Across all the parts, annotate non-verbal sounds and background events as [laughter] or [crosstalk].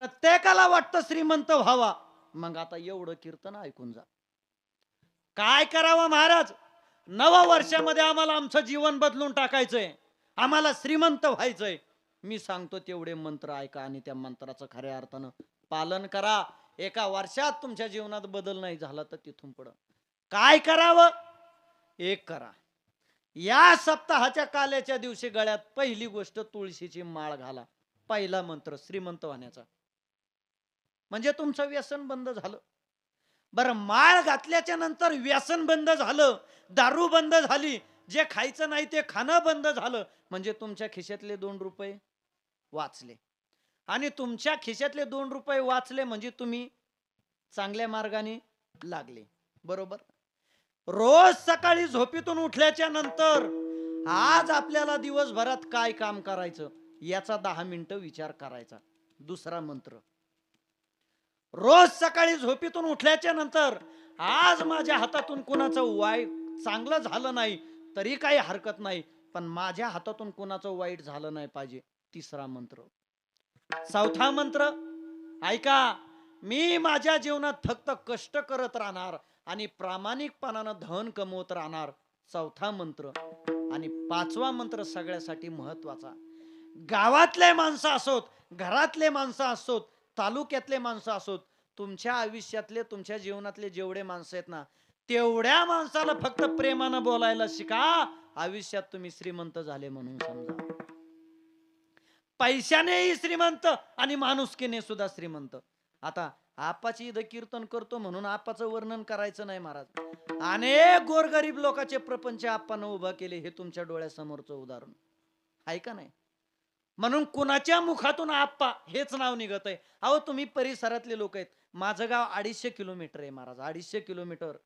प्रत्येकाला वाटतं श्रीमंत व्हावा. मग आता एवढं कीर्तन ऐकून जा. काय करावं महाराज? नव वर्षामध्ये आम्हाला आमचं जीवन बदलून टाकायचंय. आम्हाला श्रीमंत व्हायचंय. मी सांगतो तेवढे मंत्र ऐका आणि त्या मंत्राचं खऱ्या अर्थानं पालन करा. एका वर्षात तुमच्या जीवनात बदल नाही झाला तर तिथून पुढं. काय करावं? एक करा. या सप्ताहाच्या काल्याच्या दिवशी गळ्यात पहिली गोष्ट तुळशीची माळ घाला. पहिला मंत्र श्रीमंत होण्याचा. म्हणजे तुमचं व्यसन बंद झालं. बरं माळ घातल्याच्या नंतर व्यसन बंद झालं दारू बंद झाली जे खायचं नाही ते खाणं बंद झालं म्हणजे तुमच्या खिशातले दोन रुपये वाचले. आणि तुमच्या खिशातले दोन रुपये वाचले म्हणजे तुम्ही चांगल्या मार्गाने लागले. बरोबर? रोज सकाळी झोपेतून उठल्याच्या नंतर आज आपल्याला दिवसभरात काय काम करायचं? याचा दहा मिनिटं विचार करायचा. दुसरा मंत्र. रोज सकाळी झोपेतून उठल्याच्या नंतर आज माझ्या हातातून कुणाचं वाईट चांगलं झालं नाही तरी काही हरकत नाही पण माझ्या हातातून कुणाचं वाईट झालं नाही पाहिजे तिसरा मंत्र. चौथा मंत्र ऐका मी माझ्या जीवनात फक्त कष्ट करत राहणार आणि प्रामाणिकपणानं धन कमवत राहणार चौथा मंत्र. आणि पाचवा मंत्र सगळ्यासाठी महत्त्वाचा गावातले माणसं असोत घरातले माणसं असोत तालुक्यातले माणसं असोत तुमच्या आयुष्यातले तुमच्या जीवनातले जेवढे माणसं आहेत ना तेवढ्या माणसाला फक्त प्रेमानं बोलायला शिका. आयुष्यात तुम्ही श्रीमंत झाले म्हणून समजा. पैशानेही श्रीमंत आणि माणुसकीने सुद्धा श्रीमंत. आता आपाची इथं कीर्तन करतो म्हणून आपाचं वर्णन करायचं नाही महाराज. अनेक गोरगरीब लोकांचे प्रपंच आपानं उभा केले हे तुमच्या डोळ्यासमोरचं उदाहरण. आहे का नाही? म्हणून कुणाच्या मुखातून आप्पा हेच नाव निघत आहे अहो तुम्ही परिसरातले लोक आहेत. माझं गाव अडीचशे किलोमीटर आहे महाराज अडीचशे किलोमीटर.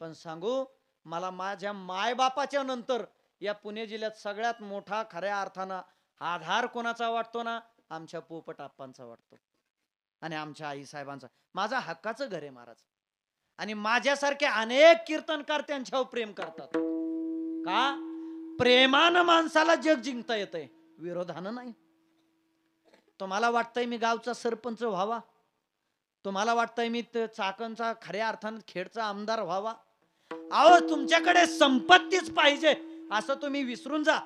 पण सांगू मला माझ्या मायबापाच्या नंतर या पुणे जिल्ह्यात सगळ्यात मोठा खऱ्या अर्थानं आधार कोणाचा वाटतो ना? आमच्या पोपट आप्पांचा वाटतो. आणि आमच्या आई साहेबांचा माझा हक्काचं घर आहे महाराज. आणि माझ्यासारखे अनेक कीर्तनकार त्यांच्यावर प्रेम करतात. का? प्रेमानं माणसाला जग जिंकता येतंय. विरोधानं नाही. तुम्हाला वाटतंय मी गावचा सरपंच व्हावा? तुम्हाला वाटतंय मी चाकणचा खऱ्या अर्थानं खेडचा आमदार व्हावा? अहो तुमच्याकडे संपत्तीच पाहिजे असं तुम्ही विसरून जा.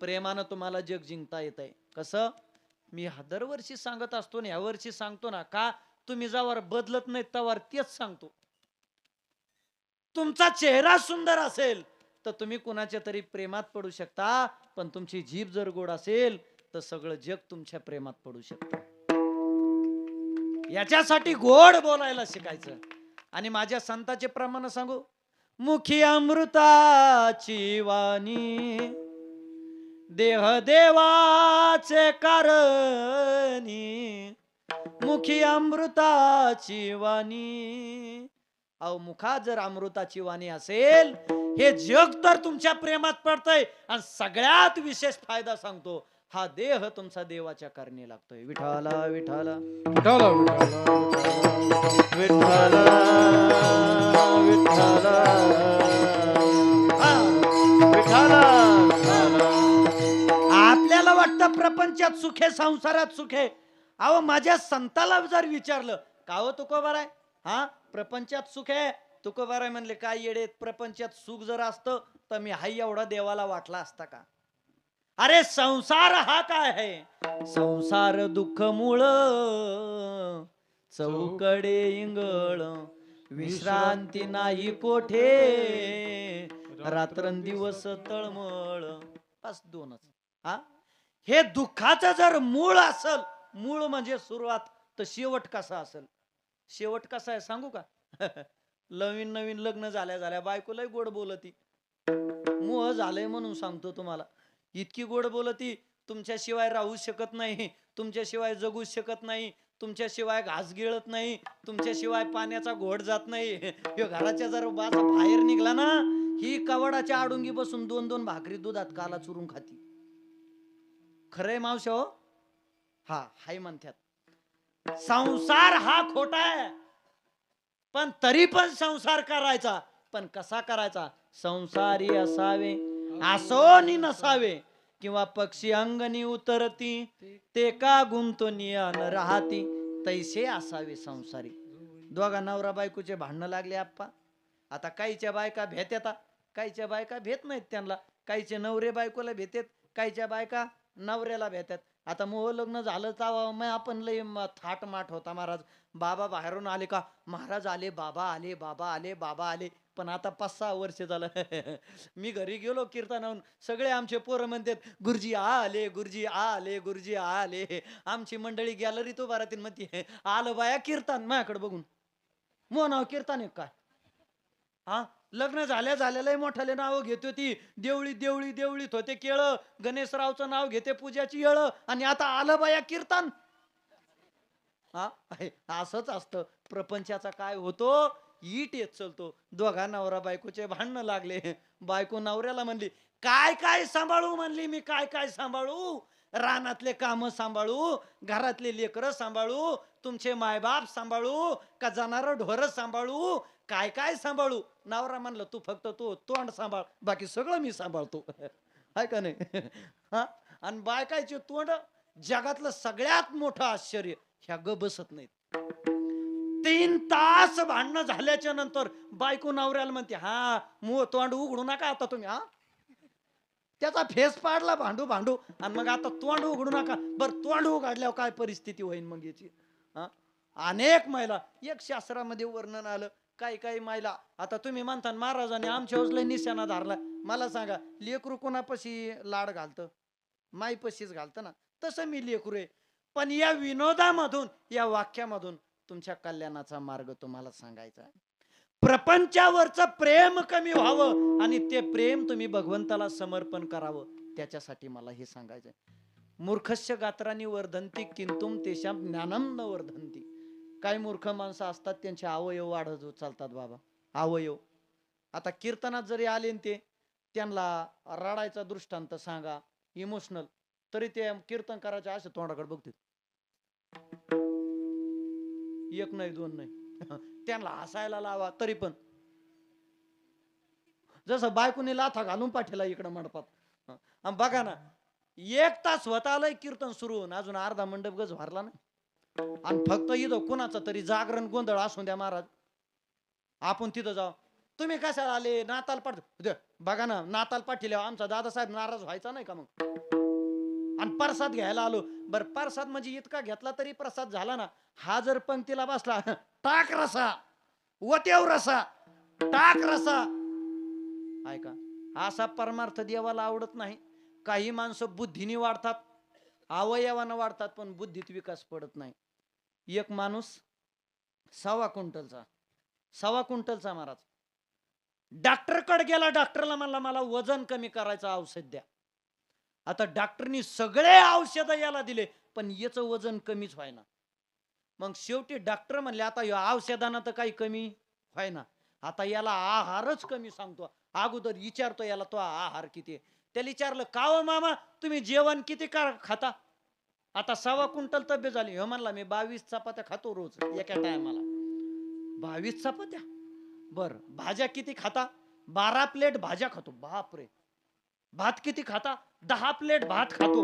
प्रेमानं तुम्हाला जग जिंकता येत आहे कसं? मी दरवर्षी सांगत असतो ना यावर्षी सांगतो ना का तुम्ही जावर बदलत नाही त्यावर तेच सांगतो. तुमचा चेहरा सुंदर असेल तर तुम्ही कुणाच्या तरी प्रेमात पडू शकता पण तुमची जीभ जर गोड असेल तर सगळं जग तुमच्या प्रेमात पडू शकतं. याच्यासाठी गोड बोलायला शिकायचं. आणि माझ्या संताचे प्रमाण सांगू. मुखी अमृताची वाणी. देह देवाचे कारणी. मुखी अमृताची वाणी. अहो मुखा जर अमृताची वाणी असेल हे जग तर तुमच्या प्रेमात पडतंय. आणि सगळ्यात विशेष फायदा सांगतो हा देह तुमचा देवाच्या कारणी लागतोय. विठाला विठाला विठाला विठाला विठाला विठाला आपल्याला वाटतं प्रपंचात सुखे संसारात सुखे. अहो माझ्या संताला जर विचारलं का हो तुकोबार आहे हा प्रपंचात सुख आहे. तुकोबार आहे म्हणले काय येडे प्रपंचात सुख जर असतं तर मी हाई एवढा देवाला वाटला असता का? अरे संसार हा काय आहे? संसार दुःख मुळ चौकडे इंगळ विश्रांती नाही कोठे रात्रंदिवस तळमळ. बस दोनच. हा? हे दुःखाचं जर मूळ असल मूळ म्हणजे सुरुवात तर शेवट कसा असेल? शेवट कसा आहे सांगू का? [laughs] नवीन नवीन लग्न झाल्या झाल्या बायको लय गोड बोलती. मोह झालंय म्हणून सांगतो तुम्हाला. इतकी गोड बोलती तुमच्याशिवाय राहू शकत नाही तुमच्याशिवाय जगू शकत नाही तुमच्याशिवाय घास गिळत नाही तुमच्याशिवाय पाण्याचा घोट जात नाही. घराच्या जर बाचा बाहेर निघला ना ही कवडाच्या आडुंगी बसून दोन दोन भाकरी दुधात काला चुरून खाती. खरंय मावश हो? हा हाय म्हणतात संसार हा खोटा आहे. पण तरी पण संसार करायचा. पण कसा करायचा? संसारी असावे. असो नि नसावे. किंवा पक्षी अंगणी उतरती ते का गुंतून राहती तैसे असावे संसारी. दोघा नवरा बायकोचे भांडणं लागले आप्पा. आता काहीच्या बायका भेट काहीच्या बायका भेत नाहीत त्यांना. काहीचे नवरे बायकोला भेटेत काहीच्या बायका नवऱ्याला भेटतात आता मोह लग्न झालं तर मग आपण लय थाट माठ होता महाराज. बाबा बाहेरून आले का? महाराज आले बाबा आले बाबा आले बाबा आले. पण आता पाच सहा वर्ष झालं. [laughs] मी घरी गेलो कीर्तनाहून. सगळे आमचे पोरं म्हणतात गुरुजी आले गुरुजी आले गुरुजी आले. आमची मंडळी गॅलरी तो बारातीन म्हणते आलं बाया कीर्तन माझ्याकडे बघून. मो नाव कीर्तन एक काय? हा? लग्न झाल्या झालेलं मोठाले नाव घेतो ती. देवळी देवळी देवळीत होते केळ. गणेशरावचं नाव घेते पूजाची येळ. आणि आता आलं बाया कीर्तन. हा? असंच असतं. प्रपंचाचा काय होतो? ईट येत चलतो. दोघा नवरा बायकोचे भांडणं लागले. बायको नवऱ्याला म्हणली काय काय सांभाळू? म्हणली मी. काय काय सांभाळू? रानातले काम सांभाळू? घरातले लेकरं सांभाळू? तुमचे मायबाप सांभाळू? का जाणार ढोर सांभाळू? काय काय सांभाळू? नवरा म्हणलं तू फक्त तू तोंड सांभाळ. बाकी सगळं मी सांभाळतो. [laughs] हाय का नाही? हा? आणि बायकायचे तोंड जगातलं सगळ्यात मोठं आश्चर्य. ह्या ग बसत नाहीत. तास भांडणं झाल्याच्यानंतर बायको नवऱ्याला म्हणते हा मो तोंड उघडू नका आता तुम्ही हा? त्याचा फेस पाडला भांडू भांडू आणि मग आता तोंड उघडू नका. बर तोंड उघडल्यावर काय परिस्थिती होईल मग याची? हा? अनेक महिला एक शास्त्रामध्ये वर्णन आलं काही काही महिला आता तुम्ही म्हणता महाराजाने महाराजांनी आमच्या लय निशाणा धारला. मला सांगा लेकरू कोणापाशी लाड घालतं? माईपाशीच घालतं ना? तसं मी लेकरू आहे. पण या विनोदामधून या वाक्यामधून तुमच्या कल्याणाचा मार्ग तुम्हाला सांगायचा प्रपंचावरचं प्रेम कमी व्हावं आणि ते प्रेम तुम्ही भगवंताला समर्पण करावं त्याच्यासाठी मला हे सांगायचं मूर्खस्य गात्रानी वर्धंती किंतुम तेशाम ज्ञानम न वर्धंती. काही मूर्ख माणसं असतात त्यांचे अवयव वाढत होत चालतात बाबा. अवयव. आता कीर्तनात जरी आले ते त्यांना रडायचा दृष्टांत सांगा इमोशनल. तरी ते कीर्तन करायचे असे तोंडाकडे बघतील. एक नाही दोन नाही. त्यांना हसायला लावा तरी पण. जसं बायकोने लाथा घालून पाठीला इकडं मंडपात. आणि बघा ना एक तास होत कीर्तन सुरू होऊन अजून अर्धा मंडप गज भरला नाही. आणि फक्त इथं कुणाचा तरी जागरण गोंधळ असून द्या महाराज. आपण तिथं जाऊ. तुम्ही कशाला आले? नाताल पाठ बघा ना नाताल पाठील्यावर आमचा दादासाहेब नाराज व्हायचा नाही का मग? आणि प्रसाद घ्यायला आलो. बर प्रसाद म्हणजे इतका घेतला तरी प्रसाद झाला ना. हा जर पंक्तीला बसला [laughs] टाक रसा वतेव रसा टाक रसा. ऐका असा परमार्थ देवाला आवडत नाही. काही माणसं बुद्धीने वाढतात अवयवानं वाढतात पण बुद्धीत विकास पडत नाही. एक माणूस सव्वा क्विंटलचा सव्वा क्विंटलचा महाराज. डॉक्टरकडे गेला डॉक्टरला म्हणला मला वजन कमी करायचं औषध द्या. आता डॉक्टरनी सगळे औषध याला दिले पण याचं वजन कमीच व्हायना. मग शेवटी डॉक्टर म्हणले आता या औषधानं तर काही कमी व्हायना. आता याला आहारच कमी सांगतो. अगोदर विचारतो याला तो आहार किती त्याला विचारलं का हो मामा तुम्ही जेवण किती का खाता? आता सव्वा क्विंटल तब्येत झाली. हे म्हणला मी बावीस चपात्या खातो रोज एका टायमाला. बावीस चपात्या? बर भाज्या किती खाता? बारा प्लेट भाज्या खातो. बापरे! भात किती खाता? दहा प्लेट भात खातो.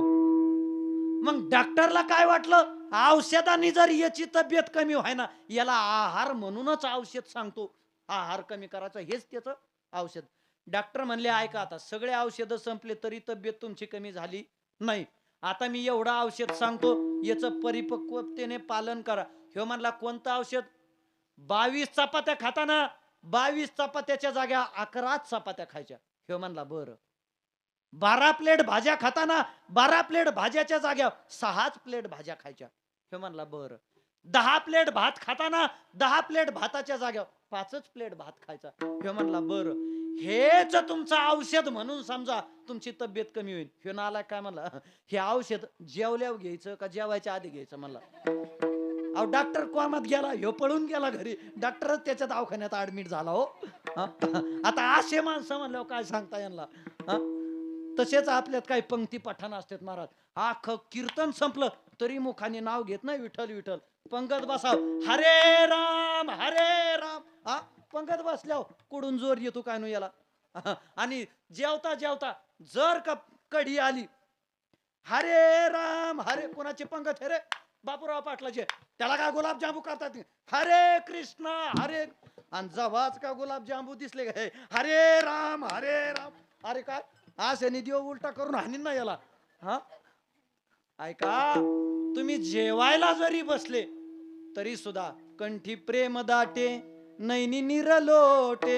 मग डॉक्टरला काय वाटलं? औषधाने जर याची तब्येत कमी व्हायना याला आहार म्हणूनच औषध सांगतो. आहार कमी करायचं हेच त्याचं औषध. डॉक्टर म्हणले ऐका आता सगळे औषधं संपले तरी तब्येत तुमची कमी झाली नाही. आता मी एवढं औषध सांगतो याचं परिपक्वतेने पालन करा. ह्यो म्हणला कोणतं औषध? बावीस चपात्या खाताना बावीस चपात्याच्या जाग्या अकरा चपात्या खायच्या. ह्यो म्हणला बरं. बारा प्लेट भाज्या खाताना बारा प्लेट भाज्याच्या जाग्यावर सहाच प्लेट भाज्या खायच्या. हे म्हणला बरं. दहा प्लेट भात खाताना दहा प्लेट भाताच्या जाग्यावर पाचच प्लेट भात खायचा. हे म्हणला बरं. हेच तुमचं औषध म्हणून समजा तुमची तब्येत कमी होईल. ह्यो नाला काय म्हणला हे औषध जेवल्यावर घ्यायचं का जेवायच्या आधी घ्यायचं म्हणला. अहो डॉक्टर कोमात गेला ह्यो पळून गेला घरी. डॉक्टरच त्याच्या दवाखान्यात ऍडमिट झाला हो. आता असे माणसं म्हणल्यावर काय सांगता यांना हा? तसेच आपल्यात काही पंक्ती पठाण असतात महाराज. आख कीर्तन संपलं तरी मुखाने नाव घेत नाही विठ्ठल विठ्ठल. पंगत बसाव. हरे राम हरे राम. हा पंगत बसल्यावर कुडून जोर येतो काय नो याला? [laughs] आणि जेवता जेवता जर का कढी आली हरे राम हरे कोणाची पंगत हरे बापूराव पाटलाचे. त्याला काय गुलाबजामू करतात? हरे कृष्णा हरे. आणि जवाच का गुलाबजामू दिसले का हरे राम हरे राम. अरे काय? आज यांनी देव उलटा करून हानीन ना याला. हा? ऐका तुम्ही जेवायला जरी बसले तरी सुद्धा कंठी प्रेम दाटे नैनी निरलोटे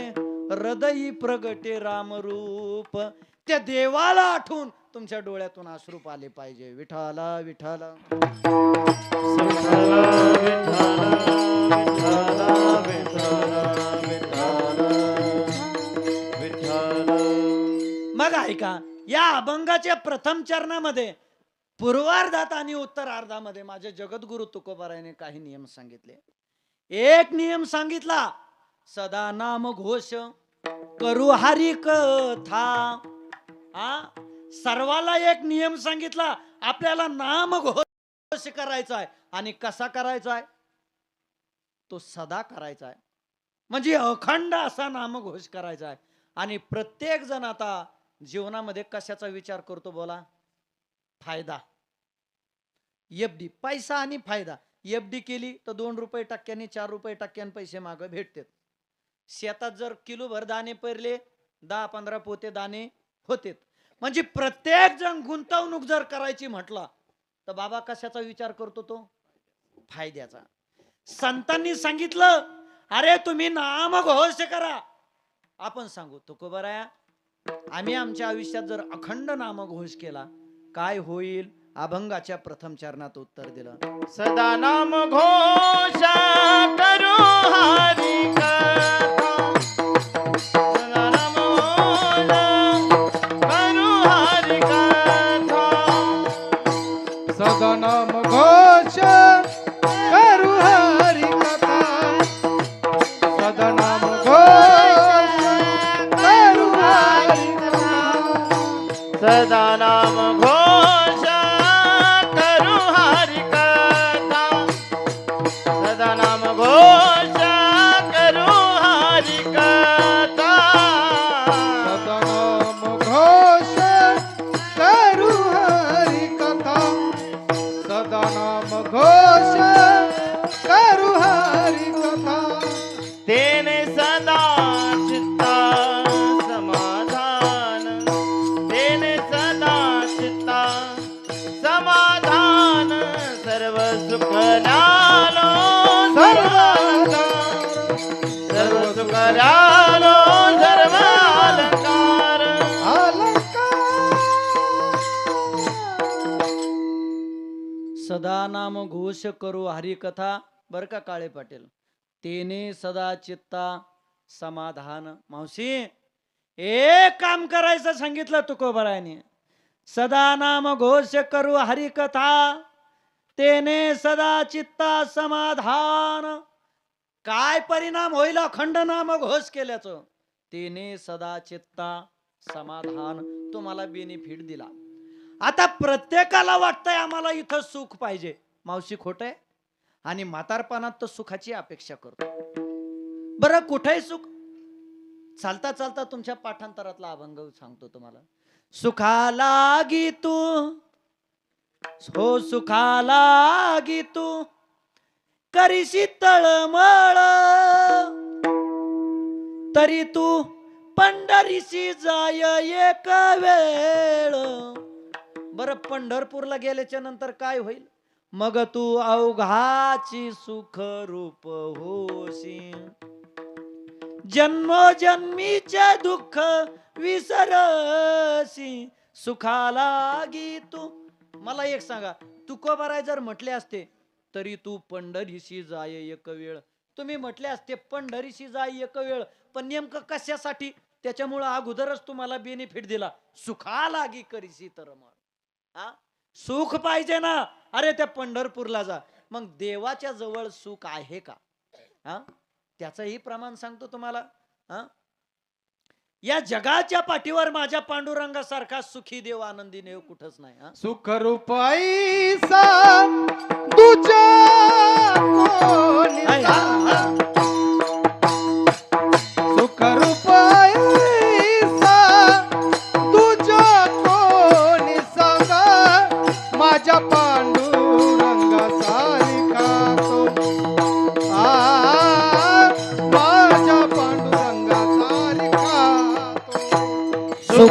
हृदयी प्रगटे रामरूप त्या देवाला आठवून तुमच्या डोळ्यातून अश्रूप आले पाहिजे. विठाला विठाला ऐका या अभंगाच्या प्रथम चरणामध्ये पूर्वार्धात आणि उत्तरार्धामध्ये माझे जगद्गुरु तुकोबारायने काही नियम सांगितले. एक नियम सांगितला सदा नाम घोष करू हरी कथा. हा? सर्वाला एक नियम सांगितला आपल्याला नाम घोष करायचा आहे. आणि कसा करायचा आहे? तो सदा करायचा आहे. म्हणजे अखंड असा नामघोष करायचा आहे. आणि प्रत्येक जण आता जीवनामध्ये कशाचा विचार करतो बोला? फायदा. एफ डी पैसा आणि फायदा. एफ डी केली तर दोन रुपये टक्क्यांनी चार रुपये टक्क्यान पैसे माग भेटतात. शेतात जर किलोभर दाणे पेरले दहा पंधरा पोते दाणे होते म्हणजे प्रत्येक जण गुंतवणूक जर करायची म्हटला तर बाबा कशाचा विचार करतो तो? फायद्याचा. संतांनी सांगितलं अरे तुम्ही नाम घोष करा. आपण सांगू तुकोबराया आम्ही आमच्या आयुष्यात जर अखंड नाम घोष केला काय होईल? अभंगाच्या प्रथम चरणात उत्तर दिलं. सदा नाम घोष सदा नाम घोष करू हरिकथा बर का काळे पाटील? तेने सदा चित्ता समाधान. मावशी एक काम करायचं सांगितलं तुकोबरायने सदा नाम घोष करू हरिकथा तेने सदा चित्ता समाधान. काय परिणाम होईल अखंड नाम घोष केल्याचं? तेने सदा चित्ता समाधान तुम्हाला बेनिफिट दिला. आता प्रत्येकाला वाटतंय आम्हाला इथं सुख पाहिजे. मावशी खोट आहे? आणि म्हातारपणात तर सुखाची अपेक्षा करतो. बरं कुठेही सुख? चालता चालता तुमच्या पाठांतरातला अभंग सांगतो तुम्हाला. सुखाला गी तू. हो सुखाला गी तू. करीशी तळमळ. तरी तू पंढरीशी जाय एक वेळ. बर पंढरपूरला गेल्याच्यानंतर काय होईल? मग तू अवघाची सुख रूप होशी जन्मोजन्मीचे दुःख विसरसी सुखाला गी तू. मला एक सांगा तुकोबाराय जर म्हटले असते तरी तू पंढरीशी जाय एक वेळ. तुम्ही म्हटले असते पंढरीशी जाय एक वेळ पण नेमकं कशासाठी? त्याच्यामुळं अगोदरच तुम्हाला बेनिफिट दिला. सुखा लागी करीसी तर मग. सुख पाहिजे ना. अरे त्या पंढरपूरला जा. मग देवाच्या जवळ सुख आहे का? हा? त्याचंही प्रमाण सांगतो तुम्हाला. हा? या जगाच्या पाठीवर माझ्या पांडुरंगासारखा सुखी देव आनंदी देव कुठंच नाही हा? सुख तुझ्या कोणी हाय, हा, हा.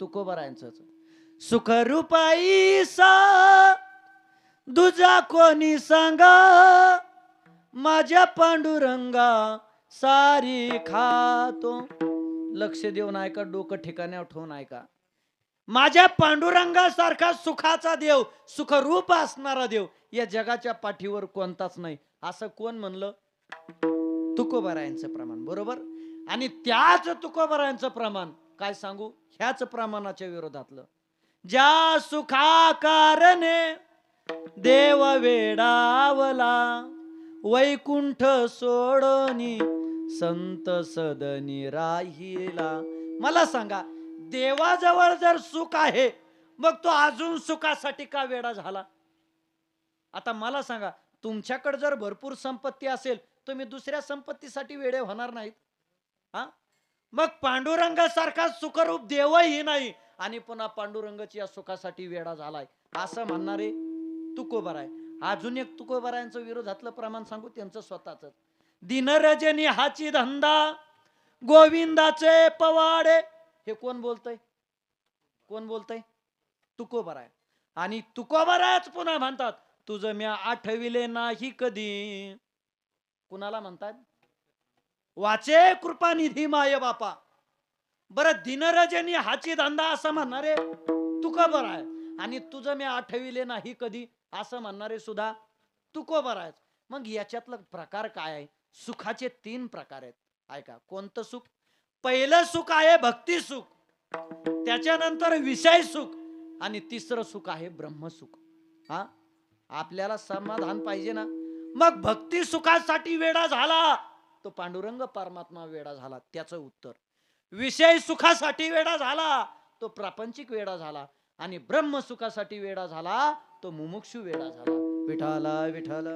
तुकोबरायांच सुखरूपाई सा दुजा कोणी सांगा माझ्या पांडुरंगा सारी खातो. लक्ष देऊन ऐका डोकं ठिकाण्यावर ठेवून ऐका. माझ्या पांडुरंगासारखा सुखाचा देव सुखरूप असणारा देव या जगाच्या पाठीवर कोणताच नाही. असं कोण म्हणलं? तुकोबरायांचं प्रमाण बरोबर? आणि त्याच तुकोबरायांचं प्रमाण काय सांगू? ह्याच प्रमाणाच्या विरोधातलं. ज्या सुखा कारणे देव वेडावला वैकुंठ सोडणी संत सदनी राहिला. मला सांगा देवाजवळ जर सुख आहे मग तो अजून सुखासाठी का वेडा झाला? आता मला सांगा तुमच्याकडे जर भरपूर संपत्ती असेल तुम्ही दुसऱ्या संपत्तीसाठी वेडे होणार नाहीत. हा? मग पांडुरंगासारखा सुखरूप देवही नाही. आणि पुन्हा पांडुरंगाची या सुखासाठी वेडा झालाय. असं म्हणणारे तुकोबर आहे अजून एक तुकोबरायांचं विरोधातलं प्रमाण सांगू त्यांचं स्वतःच. दिनरजनी हाची धंदा गोविंदाचे पवाडे. हे कोण बोलतय? कोण बोलतय? तुकोबर आहे आणि तुकोबरायच पुन्हा म्हणतात तुझं म्या आठविले नाही कधी. कुणाला म्हणतात? वाचे कृपानिधी माय बापा. बर दिनरजनी हाची धंदा असं म्हणणारे तुका बरं आहे आणि तुझं मी आठविले नाही कधी असं म्हणणारे सुद्धा तुको बरं आहे मग याच्यातलं प्रकार काय आहे? सुखाचे तीन प्रकार आहेत. ऐका कोणतं सुख? पहिलं सुख आहे भक्ती सुख. त्याच्यानंतर विषय सुख. आणि तिसरं सुख आहे ब्रह्मसुख. हा? आपल्याला समाधान पाहिजे ना? मग भक्ती सुखासाठी वेडा झाला. तो पांडुरंग परमात्मा वेडा झाला त्याचं उत्तर. विषय सुखासाठी वेडा झाला तो प्रापंचिक वेडा झाला आणि ब्रह्म सुखासाठी वेडा झाला तो मुमुक्षू वेडा झाला. विठाला विठाला